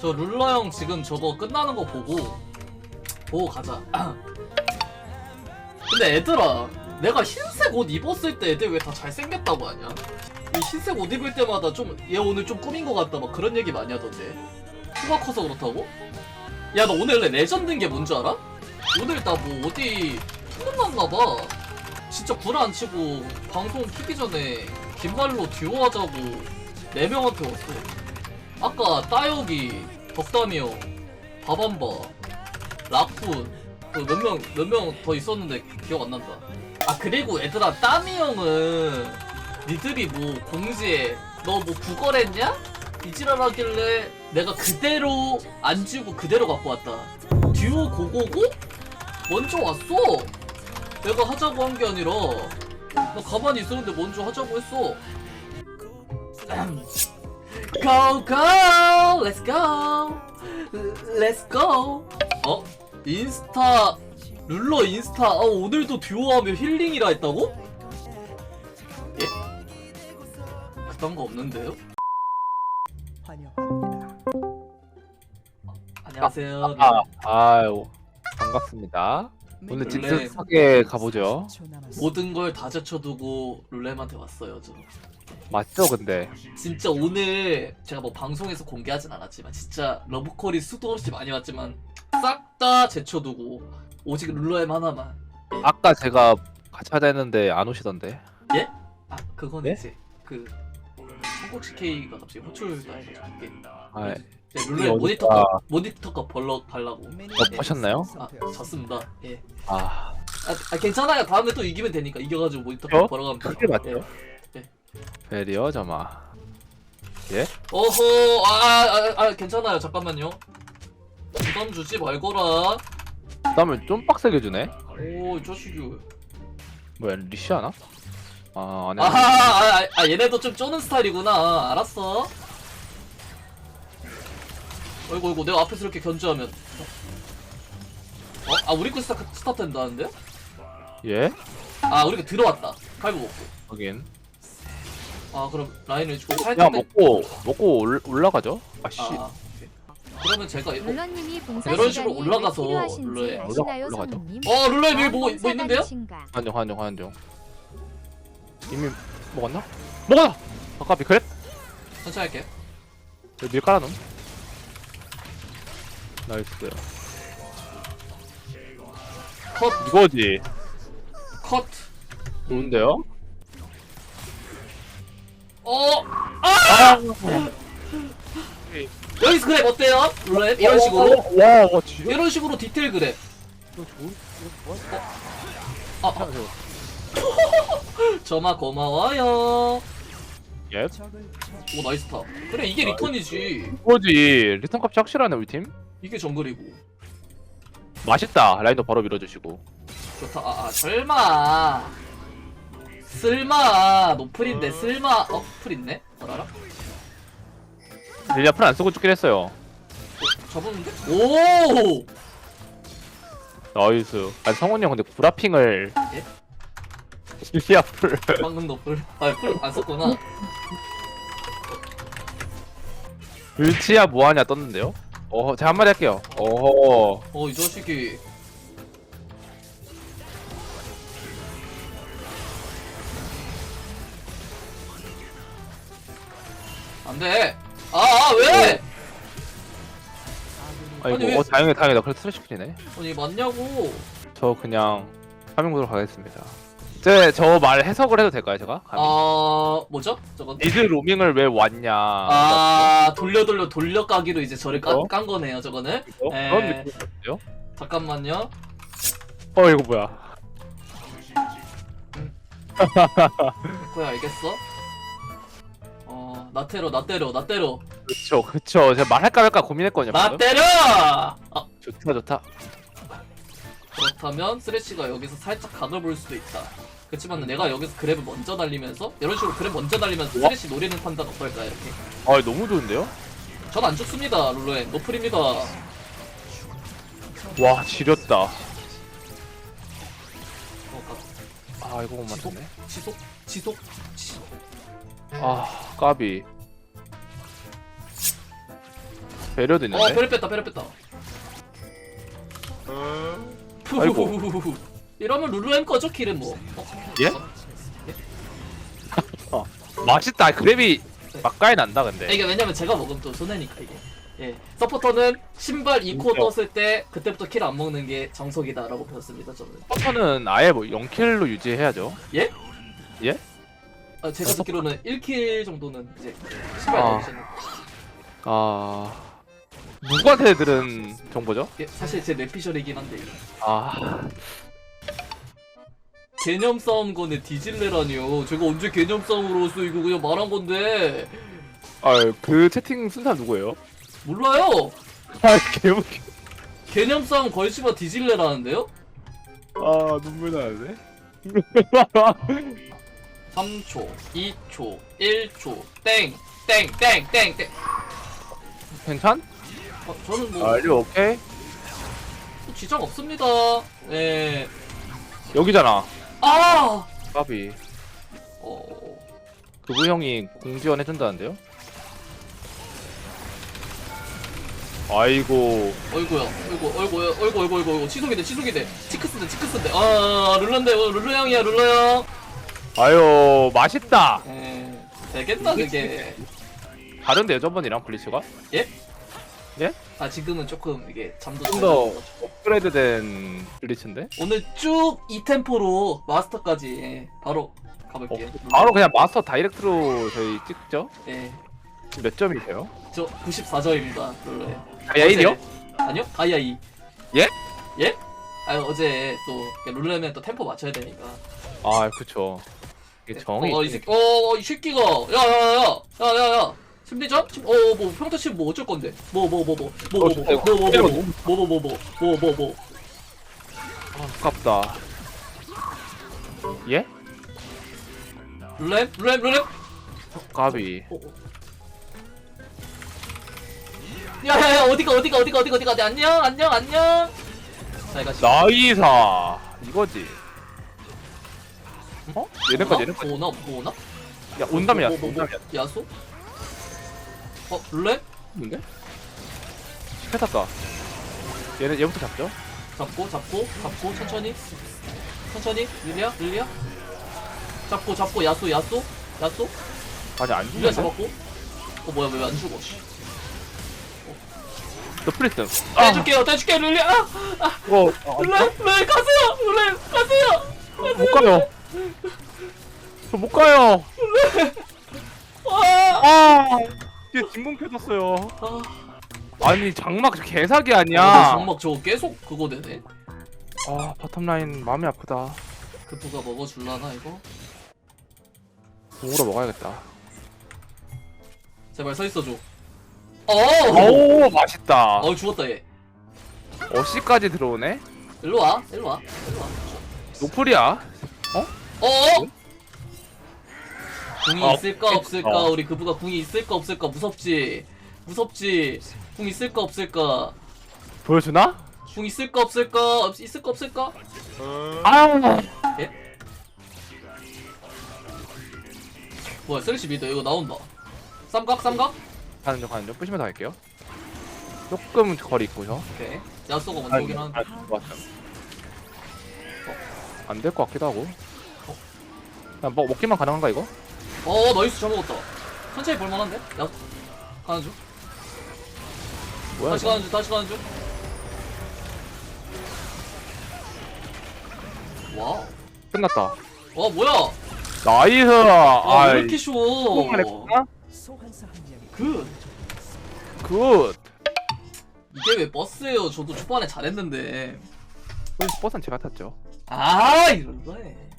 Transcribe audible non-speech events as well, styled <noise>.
저 룰러 형 지금 저거 끝나는 거 보고 보고 가자. <clears throat> 근데 애들아, 내가 흰색 옷 입었을 때 애들 왜 다 잘생겼다고 하냐? 이 흰색 옷 입을 때마다 좀 얘 오늘 좀 꾸민 것 같다 막 그런 얘기 많이 하던데. 키가 커서 그렇다고? 야너 오늘 레전드인 게 뭔 줄 알아? 오늘 나 뭐 어디 소문 났나 봐. 진짜 구라 안 치고 방송 키기 전에 긴말로 듀오 하자고 네 명한테 왔어. 아까 따여기, 덕담이 형, 바밤바, 라쿤 그몇명 몇 명 더 있었는데 기억 안 난다. 아 그리고 얘들아 따미 형은 니들이 뭐 공지에 너 뭐 구걸했냐? 이지랄 하길래 내가 그대로 안 지우고 그대로 갖고 왔다. 듀오 고고고? 먼저 왔어. 내가 하자고 한 게 아니라 나 가만히 있었는데 먼저 하자고 했어. <clears throat> go go, let's go, let's go. 어? 인스타 룰러 인스타 어, 오늘도 듀오하면 힐링이라 했다고? 예? 그딴 거 없는데요? 안녕하세요. 아, 아유 반갑습니다. 오늘. 짙은하게 가보죠. 모든 걸 다 제쳐두고 룰렘한테 왔어요, 저. 맞죠, 근데 진짜 오늘 제가 뭐 방송에서 공개하진 않았지만 진짜 러브콜이 수도 없이 많이 왔지만 싹 다 제쳐두고 오직 룰러엠 하나만. 아까 제가 같이 하자 했는데 안 오시던데. 아 그건 네? 이제 그 한국식 K가 갑자기 호출가 해가지고 아, 네, 어디가- 모니터 거 모니터 거 벌러 달라고. 어, 보셨나요? 아 졌습니다. 예. 아, 아, 아, 괜찮아요. 다음에 또 이기면 되니까 이겨가지고 모니터 거 어? 벌어가면 그게 맞죠? 예. 베리어 점아. 어허, 아, 아, 아, 괜찮아요. 잠깐만요. 부담 주지 말거라. 그다음에 좀 빡세게 주네. 오, 이 자식이. 뭐야, 리시 하나? 아, 아니. 아, 아, 아, 아, 얘네도 좀 쪼는 스타일이구나. 알았어. 어이구, 어이구, 내가 앞에서 이렇게 견주하면. 어? 아, 우리 거 스타, 스타트 된다는데? 예? 아, 우리가 들어왔다. 칼부 먹고. 하긴. 아, 그럼 라인을 주고 야, 살짝. 땡- 먹고 먹고 올, 올라가죠. 아씨. 아, 오케이. 그러면 제가. 룰러님이 봉사 이런 식으로 시간이 올라가서 필요하신지 룰러에 아시나요, 올라가- 성우님? 어, 룰라 여기 뭐, 뭐 있는데요? 되신가? 환영, 환영, 환영. 이미 먹었나? 먹었다. 아까 그래? 천천히 할게요. 여기 밀 깔아놓음. 나이스. 컷, 이거지. 컷. 좋은데요? 어, 아! 여기서 그랩 어때요? 룰렛 이런 식으로 와, 와, 진짜. 이런 식으로 디테일 그랩 이거 좋은, 이거 뭐야? 아, 아 <laughs> 저마 고마워요 예. 오 나이스 탑 그래 이게 리턴이지 이거지. 리턴 값이 확실하네, 우리 팀. 이게 정글이고 맛있다. 라인도 바로 밀어주시고. 좋다 아, 아 설마 쓸마 노플인데 쓸마 어? 풀 있네? 알아라? 릴리아 풀 안 쓰고 죽긴 했어요. 잡았는데? 오! 나이스. 아니, 성훈이 형 근데 구라핑을. 예? 릴리아 풀. 방금 노플 아풀 안 썼구나 을치야 뭐하냐 떴는데요? 어, 제가 한마디 할게요. 어허. 어 이 자식이 안 돼 아, 아 왜? 아이고, 아니, 왜- 어, 다행이다, 다행이다. 그래, 풀리네. 아니 맞냐고 저 그냥 파밍구로 가겠습니다. 제저말 해석을 해도 될까요, 제가? 감히? 아 뭐죠? 저건 니드 로밍을 왜 왔냐? 아 돌려 돌려 돌려 까기로 이제 저를 깐, 어? 깐 거네요 저거는 어? 에. 그런 느낌이었어요? 잠깐만요 어 이거 뭐야? <laughs> 그야 알겠어 어나 때려 나 때려 나 때려 그쵸 그쵸 제가 말할까 말까 고민했거든요. 나 방금. 때려 아 좋다 좋다. 그렇다면 쓰레쉬가 여기서 살짝 각을 볼 수도 있다 그렇지만 내가 여기서 그랩을 먼저 날리면서 이런 식으로 그랩 먼저 날리면서 우와. 쓰레쉬 노리는 판단 어떨까 이렇게 아 너무 좋은데요? 전 안 죽습니다 룰루엔 노플입니다 와 지렸다. 어, 가- 아 이거 못 지속 맞췄네. 지속 지속 지속 아 까비. 배려도 어 있는데. 배를 뺐다 배를 뺐다 아이고. 이러면 룰루엠 거죠 킬은 뭐 어? 예? 맛있다. 그랩이 막가에 난다 근데. 이게 왜냐면 제가 먹으면 또 손해니까 이게 예 서포터는 신발 2코 진짜. 떴을 때 그때부터 킬 안 먹는 게 정석이다라고 배웠습니다 저는 퍼터는 아예 뭐 0킬로 유지해야죠. 예? 예? 아, 제가 듣기로는 1킬 정도는 이제 신발 아. 넣으시는 아 누구한테 들은 정보죠? 예, 사실 제 뇌피셜이긴 한데. 아 개념 싸움 거네 뒤질래라니요 제가 언제 개념 싸움으로써 이거 그냥 말한 건데 아, 그 채팅 쓴 사람 누구예요? 몰라요 <laughs> 아, 개웃기. 개념 싸움 걸치면 뒤질래라는데요? 아, 눈물 나는데? 3초 2초 1초 땡 땡 땡 땡땡 괜찮? 어, 저는 뭐 알류 오케이? 지장 없습니다 예. 여기잖아. 아! 까비. 어... 그부 형이 공지원 해준다는데요? 아이고. 어이구야 어이구 어이구 어이구 어이구 어이구 어이구 치속이돼 치속이돼 치크스인데 치크스인데 아 룰러인데 어, 룰러 형이야 룰러 형 아유, 맛있다. 에... 되겠나 그게 다른데요, 저번이랑 블리츠가? 아 지금은 조금 이게 잠도 좀잘더 자가지고. 업그레이드된 블리츠인데? 오늘 쭉 이 템포로 마스터까지 예, 바로 어, 가볼게요 바로 그냥 마스터 다이렉트로 저희 찍죠? 예, 지금 몇 점이세요? 저 94점입니다 룰러에 다이아 1이요? 아니요 다이아 2 예? 예? 아 어제 또 룰러면 또 템포 맞춰야 되니까 아, 그쵸. 이게 정이. 어, 이 새끼, 어, 이 새끼가, 야, 야, 야, 야, 야, 야, 심리전? 심- 어, 뭐, 평타 치면 뭐 어쩔 건데? 뭐, 뭐, 뭐, 뭐, 뭐, 뭐, 뭐, 뭐, 뭐, 뭐, 뭐, 뭐, 뭐, 뭐, 뭐, 뭐, 뭐, 뭐. 아, 아깝다. 예? 룰렘, 룰렘, 룰렘. 까비. 어, 어. 야, 야, 야, 어디가, 어디가, 어디가, 어디가, 어디가, 어디, 안녕, 안녕, 안녕. 자, 이거 나이사. 이거지. 어? 얘네까지, 얘네까지. 보나, 보나? 야, 온다면 뭐, 야스, 뭐, 뭐, 온다면 야스. 어, 룰렘? 뭔데? 시켰다. 얘는 얘부터 잡죠? 잡고 잡고 잡고 천천히 천천히 릴리야 릴리야 잡고 잡고 야쏘 야쏘 야쏘 아니, 안 릴리야 죽는데? 잡았고 어 뭐야 왜 안 죽어 씨. 너 프리슨. 아, 떼줄게요 떼줄게 릴리야 아, 아, 이거, 아, 릴리야 릴리야 가세요 릴리야 가세요 못 가요. 저 못 가요. 와 아, 뒤에 진공 켜졌어요. 아, 아니, 장막 개사기 야 아니야. 장막 저거 계속 그거 되네 아, 바텀 라인 마음이 아프다. 그 부가 먹어줄라나 이거 공으로 먹어야겠다. 제발 서 있어줘 어 오, 맛있다. 어 죽었다 얘 어시까지 들어오네? 일로 와 일로 와 일로 와 노플이야. 어? 궁이 어, 있을까 없을까? 어. 우리 그부가 궁이 있을까 없을까? 무섭지. 무섭지. 궁 있을까 없을까? 보여주나? 궁 있을까 없을까? 없, 있을까 없을까? 아, 뭐야 쓰레쉬 미드 이거 나온다. 쌈각 쌈각? 가는 중, 가는 중. 부시면 다 할게요. 조금 거리 있고, 저. 오케이. 야쏘가 먼저 오긴 하는데. 안될 것 같기도 하고. 그냥 먹, 먹기만 가능한가, 이거? 어 나이스. 잘 먹었다. 천천히 볼만한데? 야 가는 중. 뭐야, 다시? 가는 중 다시 가는 중. 와우. 끝났다. 와 뭐야? 나이스! 아, 왜 아이, 이렇게 쉬워? 조금만 했구나? 그 굿! 이게 왜 버스예요? 저도 초반에 잘했는데. 버스는 제가 탔죠. 아 이런 거네